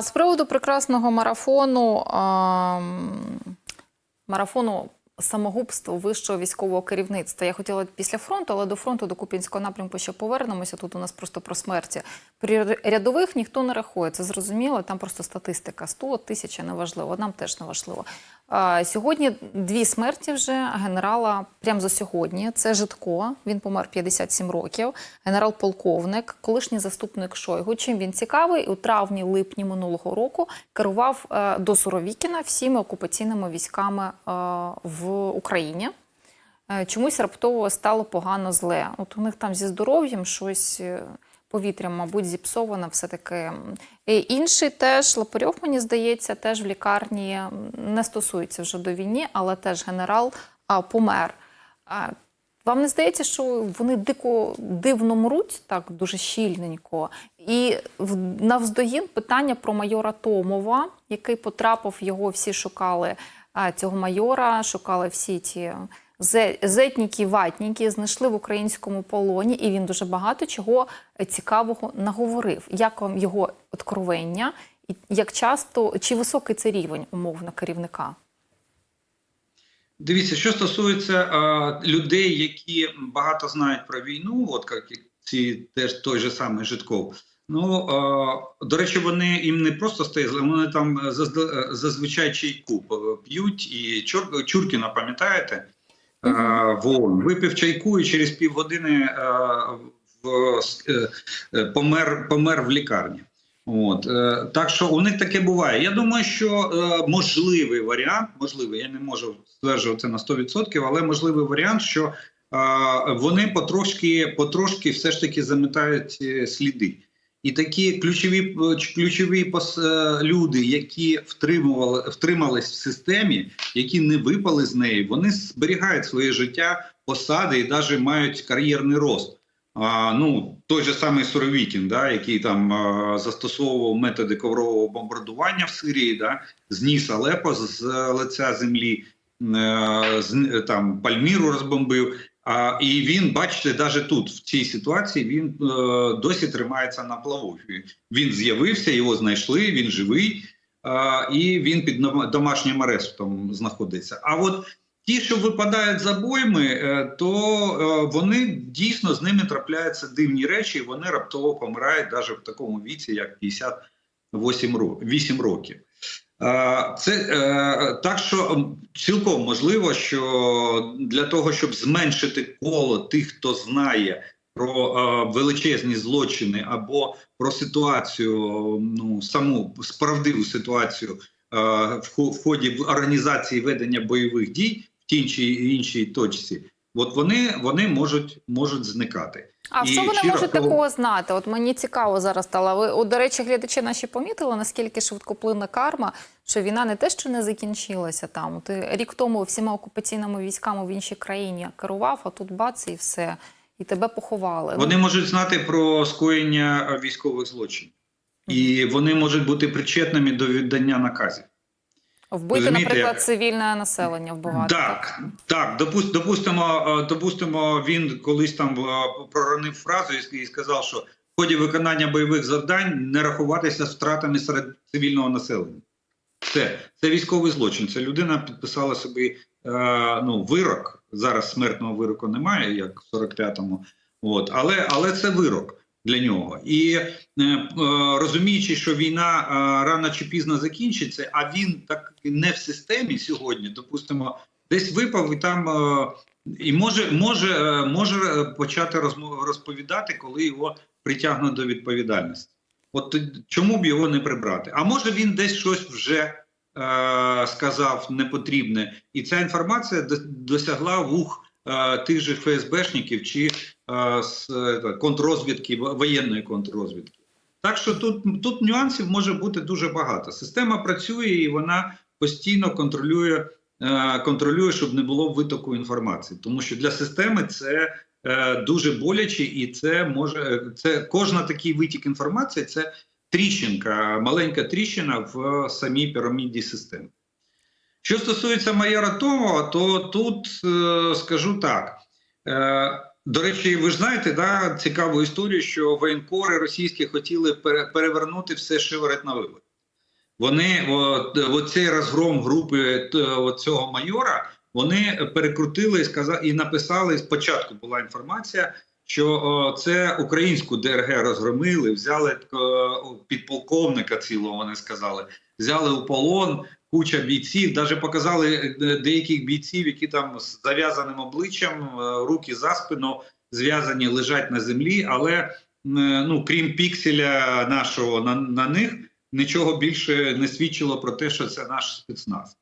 З приводу прекрасного марафону, марафону самогубство вищого військового керівництва. Я хотіла після фронту, але до фронту, до Купінського напрямку ще повернемося. Тут у нас просто про смерті. При рядових ніхто не рахує, це зрозуміло. Там просто статистика 100, тисяча неважливо, нам теж не важливо. А, сьогодні дві смерті вже генерала прямо за сьогодні. Це Житко, він помер 57 років. Генерал-полковник, колишній заступник Шойгу. Чим він цікавий? У травні-липні минулого року керував е, до Суровікіна всіми окупаційними військами е, в Україні. Е, Чомусь раптово стало погано зле. От у них там зі здоров'ям щось. Повітря, мабуть, зіпсовано все-таки. Інший теж Лапарьов, мені здається, теж в лікарні не стосується вже до війни, але теж генерал а, помер. А, вам не здається, що вони дико дивно мруть, так дуже щільненько. І навздогін питання про майора Томова, який потрапив, його всі шукали цього майора, шукали всі ті зетніки, ватніки, знайшли в українському полоні, і він дуже багато чого цікавого наговорив. Як вам його откровення, і як часто чи високий це рівень умовно керівника? Дивіться, що стосується е, людей, які багато знають про війну, от як ці теж той же самий Житков. Ну е, до речі, вони їм не просто стає зле, вони там зазд- зазвичай чайку п'ють. І Чур, Чуркіна, пам'ятаєте, е, в ООН випив чайку і через півгодини е, е, помер, помер в лікарні. От е, так що у них таке буває. Я думаю, що можливий варіант, можливий, я не можу стверджувати це на 100%, але можливий варіант, що вони потрошки, потрошки все ж таки заметають сліди. І такі ключові е, ключові е, люди, які втримували втримались в системі, які не випали з неї, вони зберігають своє життя, посади і навіть мають кар'єрний рост. А, ну, той же самий Суровікін, да, який там а, застосовував методи коврового бомбардування в Сирії, да, зніс Алепо з, лиця землі, е, з, там Пальміру розбомбив. І він, бачите, навіть тут, в цій ситуації, він е, досі тримається на плаву. Він з'явився, його знайшли, він живий, і він під дома- домашнім арестом знаходиться. А от ті, що випадають з обойми, е, то е, вони дійсно з ними трапляються дивні речі, і вони раптово помирають навіть в такому віці, як 58 ро- 8 років. Е, Це е, так, що цілком можливо, що для того, щоб зменшити коло тих, хто знає про е, величезні злочини або про ситуацію, ну саму справдиву ситуацію в хо- в ході організації ведення бойових дій в тій чи іншій точці, от вони, вони можуть, можуть зникати. А І що вони можуть раптово- такого знати? От мені цікаво зараз стало. Ви, от, до речі, глядачі наші помітили, наскільки швидкоплинна карма, що війна не те, що не закінчилася там. Ти рік тому всіма окупаційними військами в іншій країні керував, а тут бац і все. І тебе поховали. Вони можуть знати про скоєння е, військових злочинів, і вони можуть бути причетними до віддання наказів. Вбити, розумієте, наприклад, цивільне населення вбивати. Так, так, допус- допустимо, е, допустимо, він колись там е, проронив фразу і і сказав, що в ході виконання бойових завдань не рахуватися з втратами серед цивільного населення. Це, це військовий злочин. Це людина підписала собі е, ну, вирок. Зараз смертного вироку немає, як в 45-му. От, але, але це вирок для нього. І е, е, розуміючи, що війна е, рано чи пізно закінчиться, а він так не в системі сьогодні, допустимо, десь випав і там. І може може, може почати розповідати, коли його притягнуть до відповідальності. От чому б його не прибрати? А може він десь щось вже е, сказав непотрібне, і ця інформація досягла вух тих же ФСБшників чи е, з е, контррозвідки, воєнної контррозвідки. Так що тут, тут нюансів може бути дуже багато. Система працює і вона постійно контролює, е, контролює, щоб не було витоку інформації, тому що для системи це е, дуже боляче, і це може це кожна такий витік інформації це тріщинка, маленька тріщина в самій піраміді системи. Що стосується майора Томова, то тут е, скажу так. Е, до речі, ви ж знаєте, да, цікаву історію, що воєнкори російські хотіли перевернути все шиворот на вилет. Вони от цей розгром групи от цього майора вони перекрутили і сказали і написали. Спочатку була інформація, що це українську ДРГ розгромили, взяли о, підполковника цілого. Вони сказали, взяли у полон куча бійців. Навіть показали е, деяких бійців, які там з зав'язаним обличчям, е, руки за спину зв'язані, лежать на землі, але е, ну крім пікселя нашого на, на них нічого більше не свідчило про те, що це наш спецназ.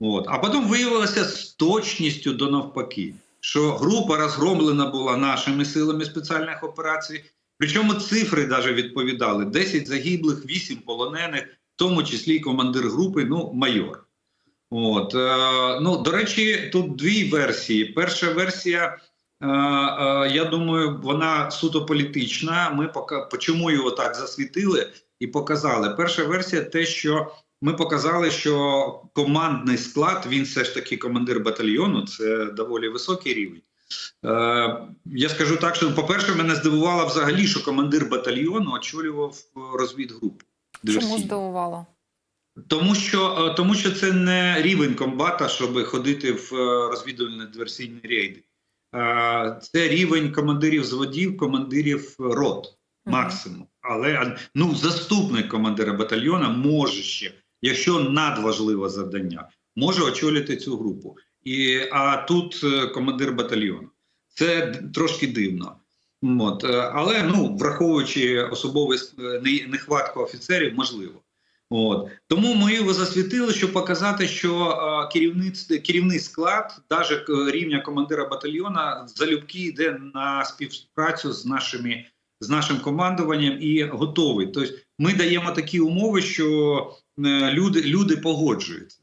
От. А потім виявилося з точністю до навпаки, що група розгромлена була нашими силами спеціальних операцій. Причому цифри навіть відповідали: 10 загиблих, 8 полонених, тому числі й командир групи, ну, майор. От, е, ну, до речі, тут дві версії. Перша версія, е, е, я думаю, вона суто політична. Ми пока, чому його так засвітили і показали. Перша версія те, що ми показали, що командний склад, він все ж таки командир батальйону, це доволі високий рівень. Е, я скажу так, що, по-перше, мене здивувало взагалі, що командир батальйону очолював е, Чому диверсійну. здивувало? Тому що, е, тому що це не рівень комбата, щоб ходити в е, розвідувальні диверсійні рейди. Е, Це рівень командирів зводів, командирів рот максимум. Але ну, заступник командира батальйона може ще, якщо надважливе завдання, може очолити цю групу. І, а тут командир батальйону. Це трошки дивно. От, е, але ну, враховуючи особовий е, не- нехватку офіцерів, можливо. От. Тому ми його засвітили, щоб показати, що е, керівництво, керівний склад, навіть рівня командира батальйона, залюбки йде на співпрацю з нашими з нашим командуванням і готовий. Тобто ми даємо такі умови, що люди, люди погоджуються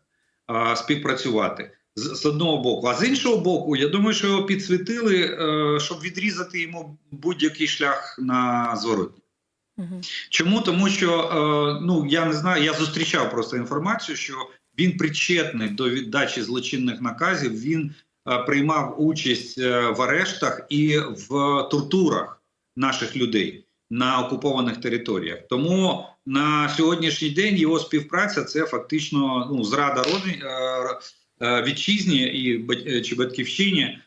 е, співпрацювати з, з одного боку. А з іншого боку, я думаю, що його підсвітили, е, щоб відрізати йому будь-який шлях на зворотні. Мгм. Чому? Тому що е, ну я не знаю, я зустрічав просто інформацію, що він причетний до віддачі злочинних наказів. Він е, приймав участь в арештах і в тортурах наших людей на окупованих територіях. Тому на сьогоднішній день його співпраця це фактично ну зрада е, вітчизні і е, чи батьківщині.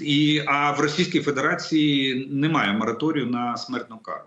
І а в Російській Федерації немає мораторію на смертну кару.